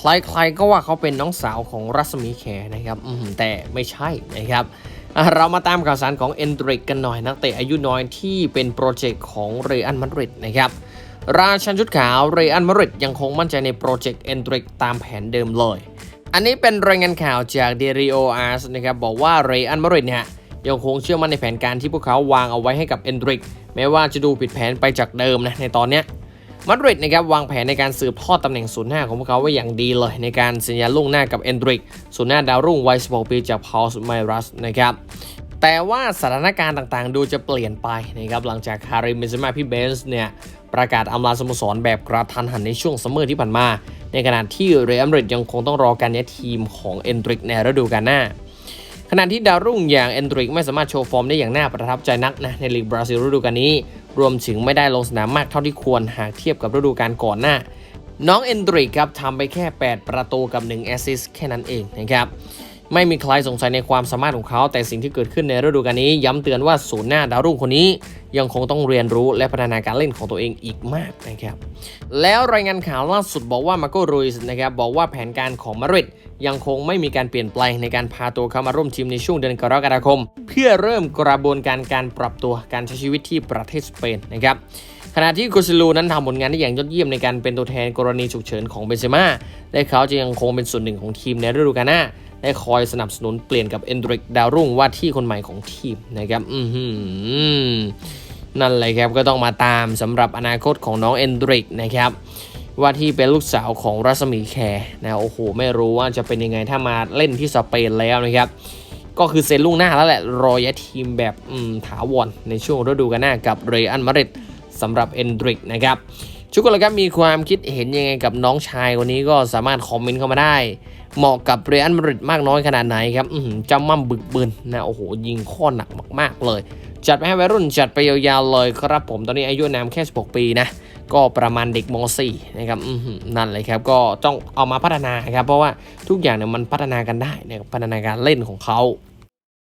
ใครๆก็ว่าเขาเป็นน้องสาวของรัศมีแขนะครับอืมแต่ไม่ใช่นะครับเรามาตามข่าวสารของเอนดริกกันหน่อย นักเตะอายุน้อยที่เป็นโปรเจกต์ของเรอัลมาดริดนะครับราชันชุดขาวเรอัลมาดริดยังคงมั่นใจในโปรเจกต์เอนดริกตามแผนเดิมเลย อันนี้เป็นรายงานข่าวจากเดริโออาร์สนะครับบอกว่าเรอัลมาดริดเนี่ยยังคงเชื่อมั่นในแผนการที่พวกเขาวางเอาไว้ให้กับเอนดริกแม้ว่าจะดูผิดแผนไปจากเดิมนะในตอนเนี้ย มาดริดนะครับวางแผนในการสืบทอดตำแหน่งศูนย์หน้าของพวกเขาไว้อย่างดีเลยในการสัญญาล่วงหน้ากับเอนดริกศูนย์หน้าดาวรุ่งวัย16ปีจากพาวส์ไมรัสนะครับแต่ว่าสถานการณ์ต่างๆ ดูจะเปลี่ยนไปนะครับหลังจากคาริมเบนเซม่าพี่เบนส์เนี่ยประกาศอำลาสโมสรแบบกระทันหันในช่วงซัมเมอร์ที่ผ่านมา ในขณะที่เรอัลมาดริดยังคงต้องรอการย้ายทีมของเอนดริกในฤดูกาลหน้าขณะที่ดาวรุ่งอย่างเอนดริกไม่สามารถโชว์ฟอร์มได้อย่างน่าประทับใจนักนะในลีกบราซิลฤดูกาลนี้ รวมถึงไม่ได้ลงสนามมากเท่าที่ควรหากเทียบกับฤดูกาลก่อนหน้า น้องเอนดริกครับทำไปแค่ 8 ประตูกับ 1 แอสซิสต์แค่นั้นเองนะครับ ไม่มีใครสงสัยในความสามารถของเขา แต่สิ่งที่เกิดขึ้นในฤดูกาลนี้ย้ำเตือนว่าศูนย์หน้าดาวรุ่งคนนี้ยังคงต้องเรียนรู้และพัฒนาการเล่นของตัวเองอีกมากนะครับ แล้วรายงานข่าวล่าสุดบอกว่ามาโกรุยส์นะครับบอกว่าแผนการของมาริดยังคงไม่มีการเปลี่ยนแปลงในการพาตัวเขามาร่วมทีมในช่วงเดือนกรกฎาคม เพื่อเริ่มกระบวนการการปรับตัวการใช้ชีวิตที่ประเทศสเปนนะครับขณะที่กุซิลูนั้นทำผลงานได้อย่างยอดเยี่ยมในการเป็นตัวแทนกรณีฉุกเฉินของเบนเซม่าและเขาจะยังคงเป็นส่วนหนึ่งของทีมในฤดูกาลหน้า และคอยสนับสนุนเปลี่ยนกับเอนดริกดาวรุ่งว่าที่คนใหม่ของทีมนะครับอือหือนั่นเลยครับก็ต้องมาตามสำหรับอนาคตของน้องเอนดริกนะครับว่าที่เป็นลูกสาวของรัศมีแคร์นะโอ้โหไม่รู้ว่าจะเป็นยังไงถ้ามาเล่นที่สเปนแล้วนะครับ ก็คือเซ็นล่วงหน้าแล้วแหละรอย้ายทีมแบบถาวรในช่วงฤดูกาลหน้ากับเรอัลมาริดสำหรับเอนดริกนะครับ ทุกคนละครับมีความคิดเห็นยังไงกับน้องชายคนนี้ก็สามารถคอมเมนต์เข้ามาได้ เหมาะกับเรอัลมาดริดมากน้อยขนาดไหนครับจำมั่มบึกบึนนะโอ้โหยิงข้อหนักมากๆเลย จัดไปให้วัยรุ่นจัดไปยาวๆเลยครับผมตอนนี้อายุนามแค่ 16 ปีนะก็ประมาณเด็กม .4 นะครับนั่นเลยครับก็ต้องเอามาพัฒนาครับเพราะว่าทุกอย่างเนี่ยมันพัฒนากันได้นะครับพัฒนาการเล่นของเขา